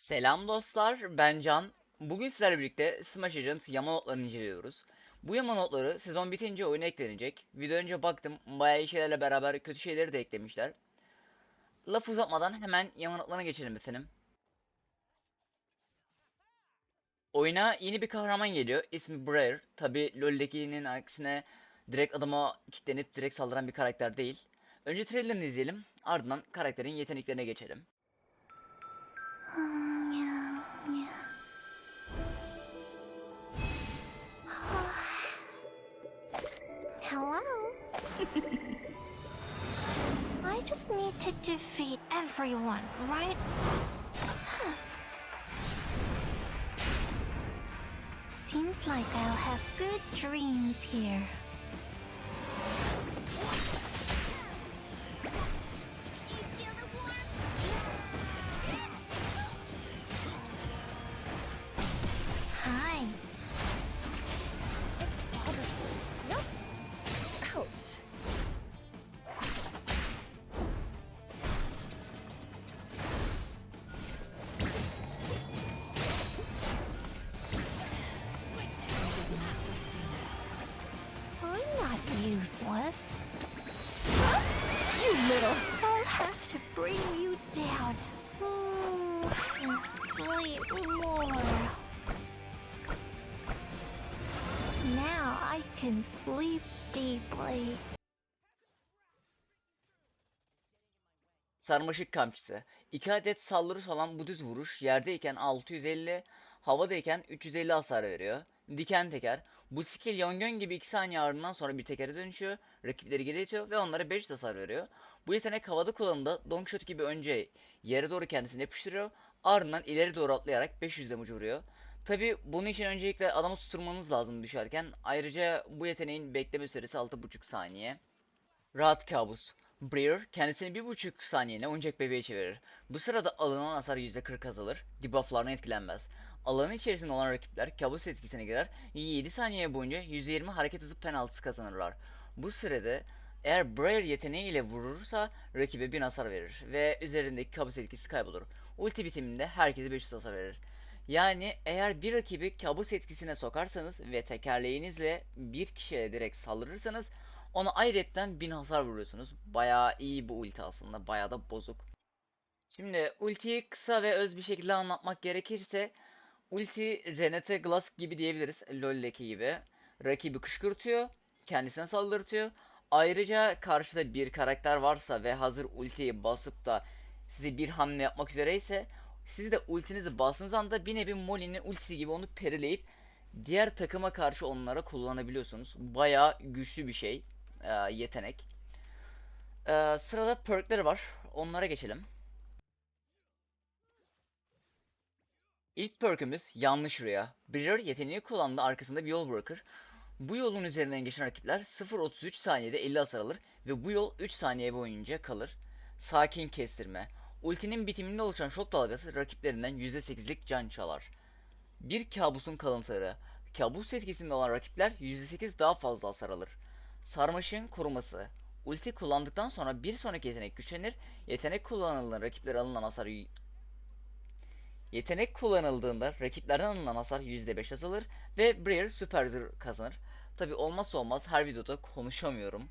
Selam dostlar, ben Can. Bugün sizlerle birlikte Smash Agent yama notlarını inceliyoruz. Bu yama notları sezon bitince oyuna eklenecek. Video önce baktım, bayağı iyi şeylerle beraber kötü şeyleri de eklemişler. Laf uzatmadan hemen yama notlarına geçelim efendim. Oyuna yeni bir kahraman geliyor. İsmi Briar. Tabi LoL'dekinin aksine direkt adama kilitlenip direkt saldıran bir karakter değil. Önce trailerini izleyelim. Ardından karakterin yeteneklerine geçelim. I just need to defeat everyone, right? Seems like I'll have good dreams here. Useless. You little. I'll have to bring you down. Hmm, sleep more. Now I can sleep deeply. Sarmaşık kamçısı. 2 adet saldırısı olan bu düz vuruş yerdeyken 650, havadayken 350 hasar veriyor. Diken teker. Bu skill Yongön gibi 2 saniye ardından sonra bir tekere dönüşüyor. Rakipleri geri itiyor ve onlara 500 hasar veriyor. Bu yetenek havada kullanımda Longshot gibi önce yere doğru kendisini yapıştırıyor. Ardından ileri doğru atlayarak 500 damage vuruyor. Tabi bunun için öncelikle adamı tutturmanız lazım düşerken. Ayrıca bu yeteneğin bekleme süresi 6,5 saniye. Rahat kabus. Breer kendisini bir buçuk saniyene oyuncak bebeğe çevirir. Bu sırada alınan hasar %40 azalır. Debufflardan etkilenmez. Alanın içerisinde olan rakipler kabus etkisine girer. 7 saniye boyunca %20 hareket hızı penaltısı kazanırlar. Bu sürede eğer Breer yeteneğiyle vurursa rakibe 1000 hasar verir ve üzerindeki kabus etkisi kaybolur. Ulti bitiminde herkese 500 hasar verir. Yani eğer bir rakibi kabus etkisine sokarsanız ve tekerleğinizle bir kişiye direkt saldırırsanız ona ayrıyetten 1000 hasar vuruyorsunuz. Bayağı iyi bu ulti aslında. Bayağı da bozuk. Şimdi ultiyi kısa ve öz bir şekilde anlatmak gerekirse ulti Renate Glass gibi diyebiliriz. LoL'deki gibi. Rakibi kışkırtıyor. Kendisine saldırtıyor. Ayrıca karşıda bir karakter varsa ve hazır ultiyi basıp da size bir hamle yapmak üzereyse siz de ultinizi bastığınız anda bir nevi Molly'nin ultisi gibi onu perileyip diğer takıma karşı onlara kullanabiliyorsunuz. Bayağı güçlü bir şey. E, yetenek. E, sırada perkleri var. Onlara geçelim. İlk perkümüz yanlış rüya. Breer yeteneği kullandığı arkasında bir yol bırakır. Bu yolun üzerinden geçen rakipler 0.33 saniyede 50 hasar alır ve bu yol 3 saniye boyunca kalır. Sakin kestirme. Ultinin bitiminde oluşan şok dalgası rakiplerinden %8'lik can çalar. Bir kabusun kalıntıları. Kabus etkisinde olan rakipler %8 daha fazla hasar alır. Sarmaşığın koruması. Ulti kullandıktan sonra bir sonraki yetenek güçlenir. Yetenek kullanıldığında rakiplere alınan hasar Yetenek kullanıldığında rakiplerden alınan hasar %5 azalır ve Breer süper zırh kazanır. Tabi olmazsa olmaz her videoda konuşamıyorum.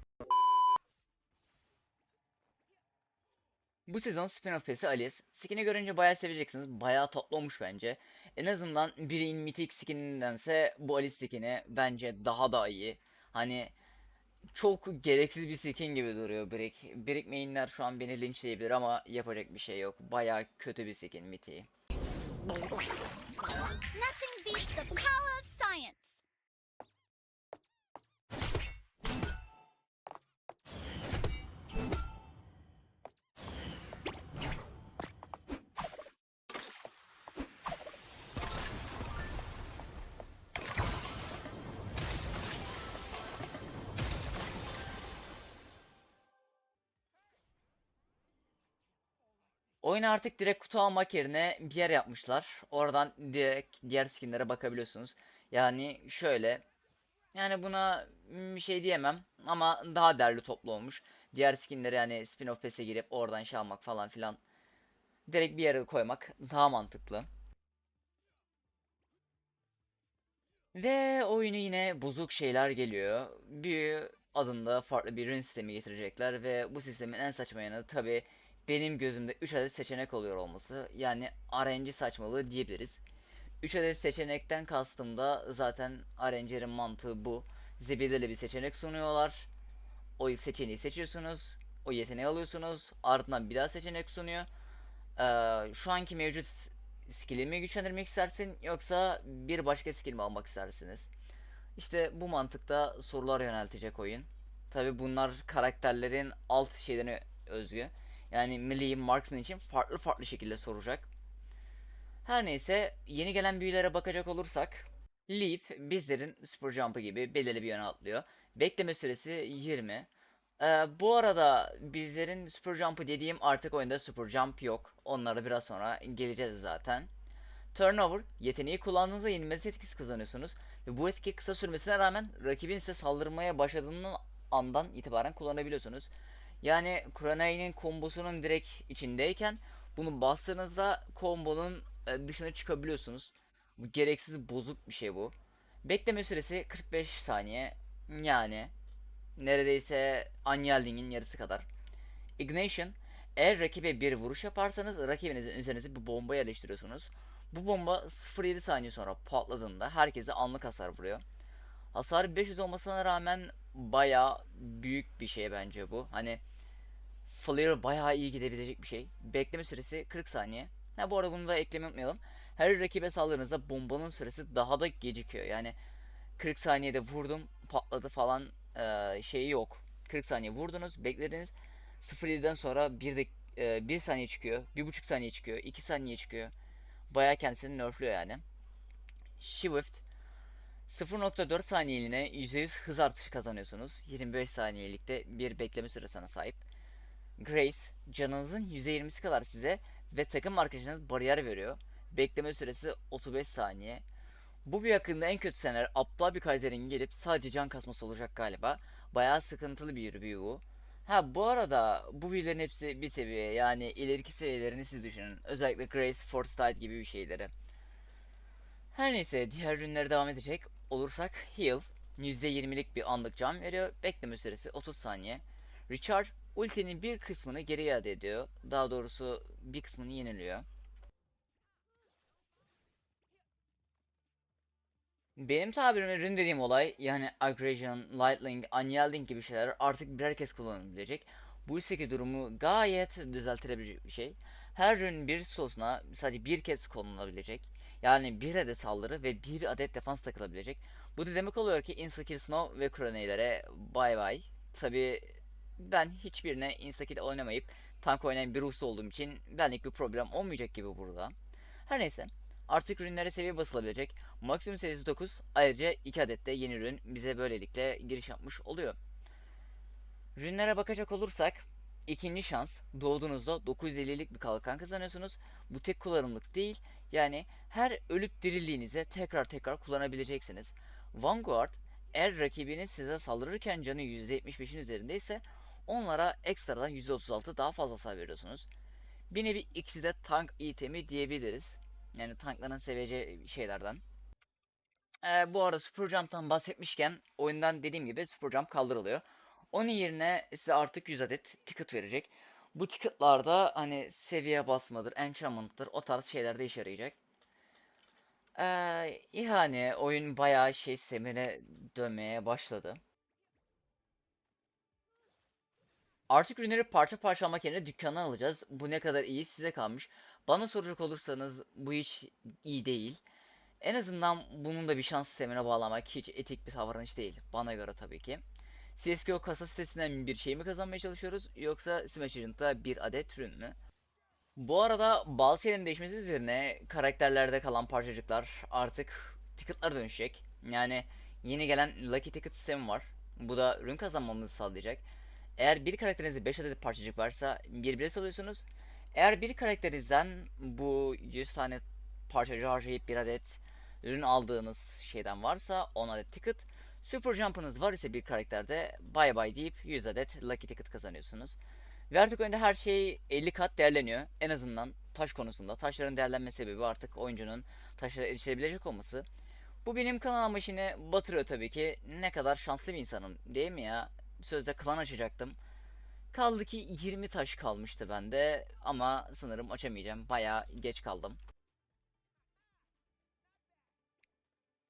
Bu sezon spin-off pesi Alice. Skin'i görünce bayağı seveceksiniz. Bayağı tatlı olmuş bence. En azından Brick'in Mythic skin'indense bu Alice skin'i bence daha da iyi. Hani çok gereksiz bir skin gibi duruyor Brick. Brick mainler şu an beni linçleyebilir ama yapacak bir şey yok. Bayağı kötü bir skin Mythic'i. Nothing beats the power of science. Oyunu artık direkt kutu almak yerine bir yer yapmışlar. Oradan direkt diğer skinlere bakabiliyorsunuz. Yani şöyle. Yani buna bir şey diyemem ama daha derli toplu olmuş. Diğer skinleri yani spin-off pese girip oradan şey almak falan filan direkt bir yere koymak daha mantıklı. Ve oyunu yine bozuk şeyler geliyor. Bir adında farklı bir rune sistemi getirecekler ve bu sistemin en saçma yanı tabi benim gözümde 3 adet seçenek oluyor olması. Yani RNG saçmalığı diyebiliriz. 3 adet seçenekten kastım da zaten RNG'nin mantığı bu. Size bir seçenek sunuyorlar. O seçeneği seçiyorsunuz. O yeteneği alıyorsunuz. Ardından bir daha seçenek sunuyor. Ee, şu anki mevcut skill'imi güçlendirmek istersin yoksa bir başka skill mi almak istersiniz? İşte bu mantıkta sorular yöneltecek oyun. Tabi bunlar karakterlerin alt şeylerine özgü. Yani melee, marksman için farklı farklı şekilde soracak. Her neyse yeni gelen büyülere bakacak olursak Leap bizlerin super jump'ı gibi belirli bir yöne atlıyor. Bekleme süresi 20. Ee, bu arada bizlerin super jump'ı dediğim artık oyunda super jump yok. Onlara biraz sonra geleceğiz zaten. Turnover, yeteneği kullandığınızda yenilmez etkisi kazanıyorsunuz. Ve bu etki kısa sürmesine rağmen rakibin size saldırmaya başladığının andan itibaren kullanabiliyorsunuz. Yani Kuranai'nin kombosunun direkt içindeyken bunu bastığınızda kombonun e, dışına çıkabiliyorsunuz. Bu gereksiz bozuk bir şey bu. Bekleme süresi 45 saniye. Yani neredeyse Anyalding'in yarısı kadar. Ignition, eğer rakibe bir vuruş yaparsanız rakibinizin üzerinize bir bomba yerleştiriyorsunuz. Bu bomba 0.7 saniye sonra patladığında herkese anlık hasar vuruyor. Hasar 500 olmasına rağmen baya büyük bir şey bence bu. Hani Flare bayağı iyi gidebilecek bir şey. Bekleme süresi 40 saniye. Ha bu arada bunu da eklemeyi unutmayalım. Her rakibe saldırdığınızda bombanın süresi daha da gecikiyor. Yani 40 saniyede vurdum patladı falan eee, şeyi yok. 40 saniye vurdunuz beklediniz. 0.7'den sonra 1 de, 1 saniye çıkıyor. 1.5 saniye çıkıyor. 2 saniye çıkıyor. Bayağı kendisini nerfliyor yani. Shift 0.4 saniyeliğine %100 hız artışı kazanıyorsunuz. 25 saniyelikte bir bekleme süresine sahip. Grace canınızın %20'si kadar size ve takım arkadaşınız bariyer veriyor. Bekleme süresi 35 saniye. Bu bir yakında en kötü senaryo aptal bir Kaiser'in gelip sadece can kasması olacak galiba. Bayağı sıkıntılı bir büyü bu. Ha bu arada bu büyülerin hepsi bir seviye yani ileriki seviyelerini siz düşünün. Özellikle Grace, Fortitude gibi bir şeyleri. Her neyse diğer ürünlere devam edecek olursak Heal %20'lik bir anlık can veriyor. Bekleme süresi 30 saniye. Recharge ultinin bir kısmını geri iade ediyor. Daha doğrusu bir kısmını yeniliyor. Benim tabirimle ürün dediğim olay yani Aggression, Lightning, Unyielding gibi şeyler artık birer kez kullanılabilecek. Bu ise durumu gayet düzeltilebilecek bir şey. Her ürün bir slotuna sadece bir kez kullanılabilecek. Yani bir adet saldırı ve bir adet defans takılabilecek. Bu da demek oluyor ki Instakill Snow ve Chronade'lere bay bay. Tabi ben hiçbirine Instakill oynamayıp tank oynayan bir usta olduğum için benlik bir problem olmayacak gibi burada. Her neyse. Artık ürünlere seviye basılabilecek. Maksimum seviyesi 9. Ayrıca 2 adet de yeni ürün bize böylelikle giriş yapmış oluyor. Ürünlere bakacak olursak ikinci şans doğduğunuzda 950'lik bir kalkan kazanıyorsunuz. Bu tek kullanımlık değil. Yani her ölüp dirildiğinizde tekrar tekrar kullanabileceksiniz. Vanguard eğer rakibiniz size saldırırken canı %75'in üzerindeyse onlara ekstradan %36 daha fazla hasar veriyorsunuz. Bir nevi ikisi de tank itemi diyebiliriz. Yani tankların seveceği şeylerden. Ee, bu arada Super Jump'tan bahsetmişken oyundan dediğim gibi Super Jump kaldırılıyor. Onun yerine size artık 100 adet ticket verecek. Bu ticketlarda hani seviye basmadır, enchantment'tır o tarz şeylerde işe yarayacak. Ee, yani oyun bayağı şey sistemine dönmeye başladı. Artık ürünleri parça parça almak yerine dükkandan alacağız. Bu ne kadar iyi size kalmış. Bana soracak olursanız bu iş iyi değil. En azından bunun da bir şans sistemine bağlamak hiç etik bir davranış değil. Bana göre tabii ki. CSGO kasa sitesinden bir şey mi kazanmaya çalışıyoruz yoksa Smash Agent'ta bir adet ürün mü? Bu arada bazı şeylerin değişmesi üzerine karakterlerde kalan parçacıklar artık ticket'lara dönüşecek. Yani yeni gelen Lucky Ticket sistemi var. Bu da ürün kazanmamızı sağlayacak. Eğer bir karakterinizde 5 adet parçacık varsa bir bilet alıyorsunuz. Eğer bir karakterinizden bu 100 tane parçacığı harcayıp bir adet ürün aldığınız şeyden varsa 10 adet ticket. Super Jump'ınız var ise bir karakterde bay bay deyip 100 adet Lucky Ticket kazanıyorsunuz. Vertigo oyunda her şey 50 kat değerleniyor. En azından taş konusunda. Taşların değerlenme sebebi artık oyuncunun taşlara erişebilecek olması. Bu benim klan amacını batırıyor tabii ki. Ne kadar şanslı bir insanım değil mi ya? Sözde klan açacaktım. Kaldı ki 20 taş kalmıştı bende ama sanırım açamayacağım. Bayağı geç kaldım.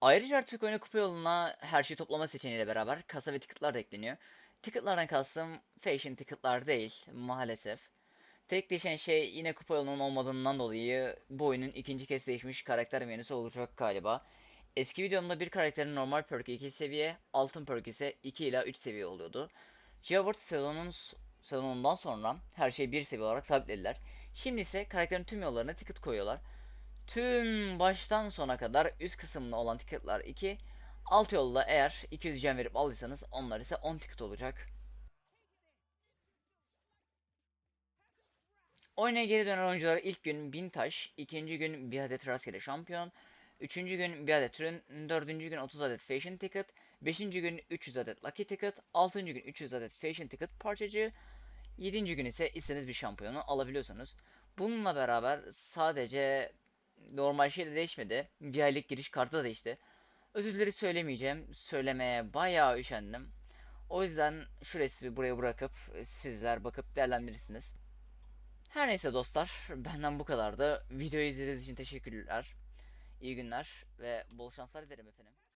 Ayrıca artık oyuna kupa yoluna her şeyi toplama seçeneğiyle beraber kasa ve ticketlar da ekleniyor. Ticketlardan kastım fashion ticketlar değil maalesef. Tek değişen şey yine kupa yolunun olmadığından dolayı bu oyunun ikinci kez değişmiş karakter menüsü olacak galiba. Eski videomda bir karakterin normal perk 2 seviye, altın perk ise 2 ila 3 seviye oluyordu. Geoward sezonun sezonundan sonra her şeyi bir seviye olarak sabitlediler. Şimdi ise karakterin tüm yollarına ticket koyuyorlar. Tüm baştan sona kadar üst kısımda olan ticketlar 2, alt yolda eğer 200 gem verip aldıysanız onlar ise 10 ticket olacak. Oyuna geri dönen oyunculara ilk gün 1000 taş, ikinci gün bir adet rastgele şampiyon, üçüncü gün bir adet ürün, dördüncü gün 30 adet fashion ticket, beşinci gün 300 adet lucky ticket, altıncı gün 300 adet fashion ticket parçacığı, yedinci gün ise istediğiniz bir şampiyonu alabiliyorsunuz. Bununla beraber sadece normal şey de değişmedi. Bir aylık giriş kartı da değişti. Ödülleri söylemeyeceğim. Söylemeye bayağı üşendim. O yüzden şu resmi buraya bırakıp sizler bakıp değerlendirirsiniz. Her neyse dostlar, benden bu kadardı. Videoyu izlediğiniz için teşekkürler. İyi günler ve bol şanslar dilerim efendim.